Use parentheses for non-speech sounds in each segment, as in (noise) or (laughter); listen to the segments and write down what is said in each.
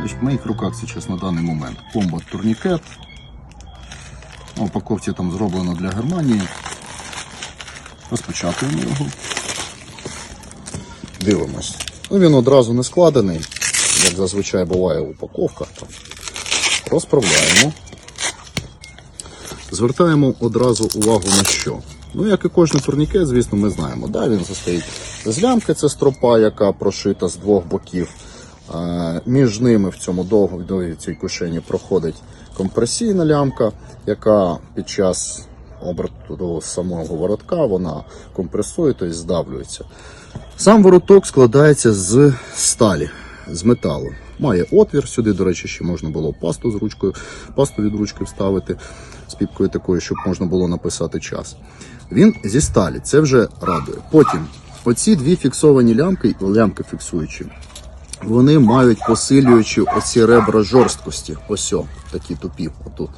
Значить, в моїх руках зараз на даний момент комбат турнікет. На упаковці там зроблено для Германії. Розпечатуємо його. Дивимось. Ну, він одразу не складений, як зазвичай буває в упаковках. Там. Розправляємо. Звертаємо одразу увагу на що. Ну, як і кожен турнікет, звісно, ми знаємо. Да, він состоїть з лямки, це стропа, яка прошита з двох боків. Між ними в цьому довгій цій кишені проходить компресійна лямка, яка під час оберту самого воротка вона компресує, тобто здавлюється. Сам вороток складається з сталі, з металу. Має отвір, сюди, до речі, ще можна було пасту з ручкою, пасту від ручки вставити з піпкою такою, щоб можна було написати час. Він зі сталі, це вже радує. Потім оці дві фіксовані лямки, лямки фіксуючі, вони мають посилюючі оці ребра жорсткості. Ось о, такі тупі отут.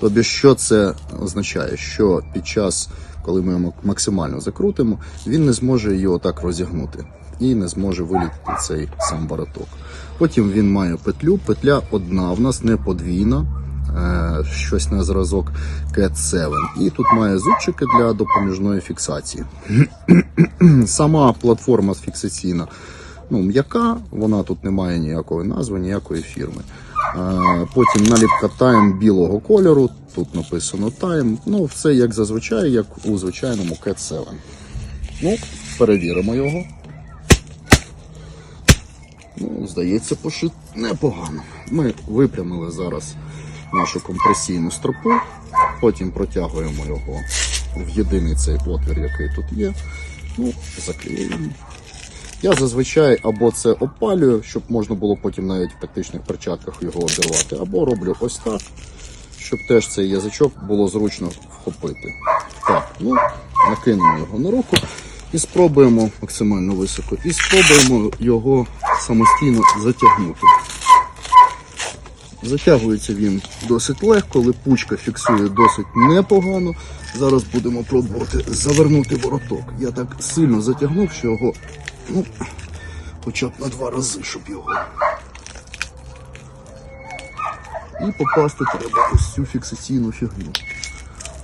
Тобі що це означає? Що під час, коли ми його максимально закрутимо, він не зможе його так розігнути і не зможе вилітити цей сам вороток. Потім він має петлю. Петля одна, в нас не подвійна, е, щось на зразок Cat 7. І тут має зубчики для допоміжної фіксації. (clears throat) Сама платформа фіксаційна ну, м'яка, вона тут не має ніякої назви, ніякої фірми. Потім наліпка Time білого кольору, тут написано Time. Ну, все як зазвичай, як у звичайному Cat 7. Ну, перевіримо його. Ну, здається, пошит непогано. Ми випрямили зараз нашу компресійну стропу, потім протягуємо його в єдиний цей отвір, який тут є. Ну, заклеюємо. Я зазвичай або це опалюю, щоб можна було потім навіть в тактичних перчатках його обірвати, або роблю ось так, щоб теж цей язичок було зручно вхопити. Так, ну, накинемо його на руку і спробуємо максимально високо. І спробуємо його самостійно затягнути. Затягується він досить легко, липучка фіксує досить непогано. Зараз будемо пробувати завернути вороток. Я так сильно затягнув, що його ну, хоча б на два рази, щоб його. І попасти треба ось цю фіксаційну фігню.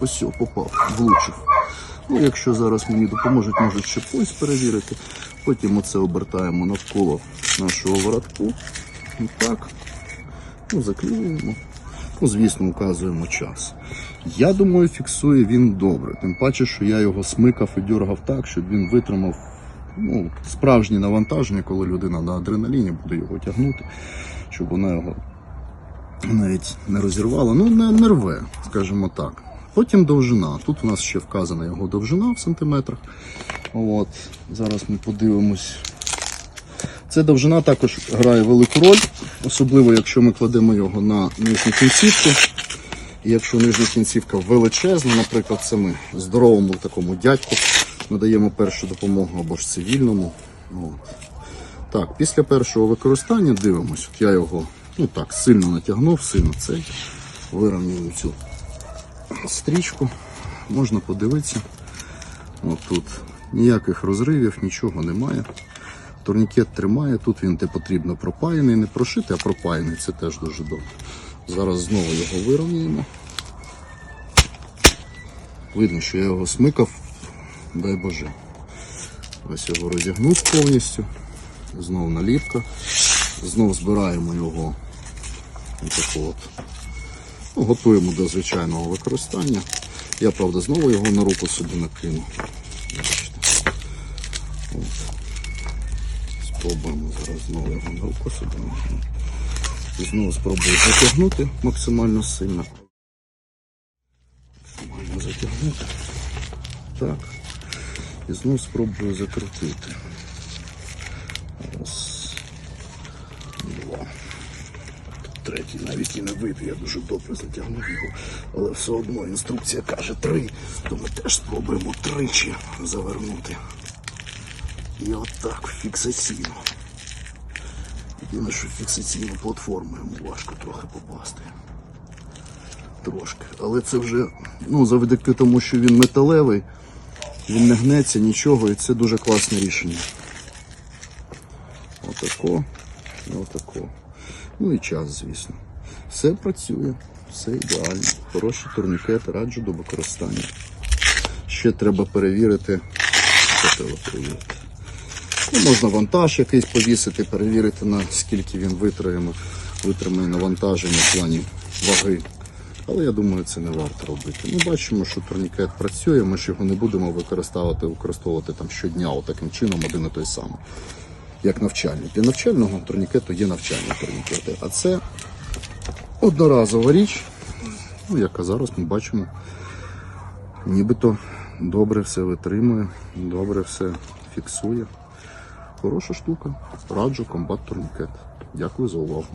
Ось все, попав, влучив. Ну, якщо зараз мені допоможуть, можуть ще пульс перевірити. Потім оце обертаємо навколо нашого воротку. І так. Ну, заклеюємо. Ну, звісно, указуємо час. Я думаю, фіксує він добре. Тим паче, що я його смикав і дергав так, щоб він витримав ну, справжнє навантаження, коли людина на адреналіні буде його тягнути, щоб вона його навіть не розірвала. Ну, не, не рве, скажімо так. Потім довжина. Тут у нас ще вказана його довжина в сантиметрах. От. Зараз ми подивимось. Ця довжина також грає велику роль, особливо якщо ми кладемо його на нижню кінцівку. І якщо нижня кінцівка величезна, наприклад, це ми здоровому такому дядьку надаємо першу допомогу або ж цивільному. От. Так, після першого використання дивимось. От я його ну так, сильно натягнув, сильно цей. Вирівнюю цю стрічку. Можна подивитися. От тут ніяких розривів, нічого немає. Турнікет тримає, тут він те потрібно пропаяний, не прошитий, а пропаяний, це теж дуже добре. Зараз знову його вирівняємо. Видно, що я його смикав, дай Боже. Ось його розігнув повністю. Знову наліпка. Знову збираємо його от. Ну, готуємо до звичайного використання. Я, правда, знову його на руку собі накину. Спробуємо зараз знову його на руку собі накину. Знову спробую затягнути максимально сильно. Максимально затягнути. Так. І знову спробую закрутити. Раз. Два. Третій навіть і не вийде, я дуже добре затягнув його, але все одно інструкція каже три, то ми теж спробуємо тричі завернути. І отак фіксаційно. Єдине, що фіксаційну платформу йому важко трохи попасти. Трошки. Але це вже ну, завдяки тому, що він металевий, він не гнеться нічого, і це дуже класне рішення. Отако і отако. Ну і час, звісно. Все працює, все ідеально. Хороші турнікети, раджу до використання. Ще треба перевірити. Що треба перевірити? Ну, можна вантаж якийсь повісити, перевірити, наскільки він витримає, витримає навантаження в плані ваги. Але я думаю, це не варто робити. Ми бачимо, що турнікет працює, ми ж його не будемо використовувати, використовувати там щодня отаким чином один і той самий, як навчальний. Для навчального турнікету є навчальні турнікети, а це одноразова річ, ну, яка зараз ми бачимо, нібито добре все витримує, добре все фіксує. Хороша штука. Раджу комбат турнікет. Дякую за увагу.